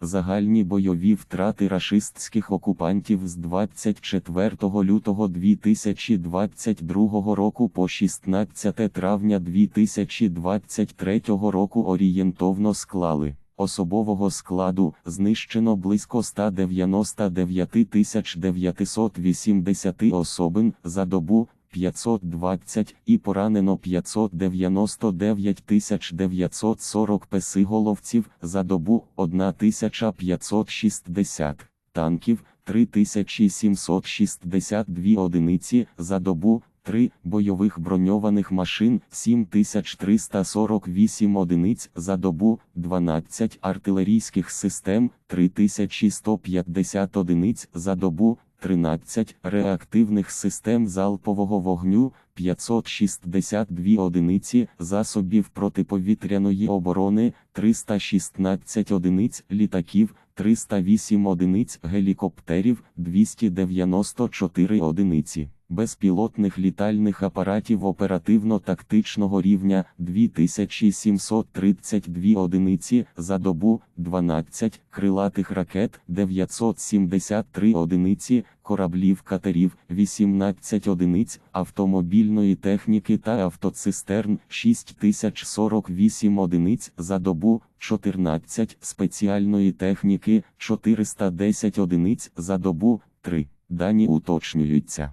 Загальні бойові втрати рашистських окупантів з 24 лютого 2022 року по 16 травня 2023 року орієнтовно склали. Особового складу знищено близько 199 980 особин за добу 520 і поранено 599 940 песиголовців за добу 1560 танків 3762 одиниці за добу 3 бойових броньованих машин 7348 одиниць за добу 12 артилерійських систем 3150 одиниць за добу 13 реактивних систем залпового вогню 562 одиниці засобів протиповітряної оборони 316 одиниць літаків 308 одиниць гелікоптерів 294 одиниці безпілотних літальних апаратів оперативно-тактичного рівня 2732 одиниці за добу 12 крилатих ракет 973 одиниці кораблів катерів 18 одиниць автомобільної техніки та автоцистерн 6048 одиниць за добу 14 спеціальної техніки 410 одиниць за добу 3 дані уточнюються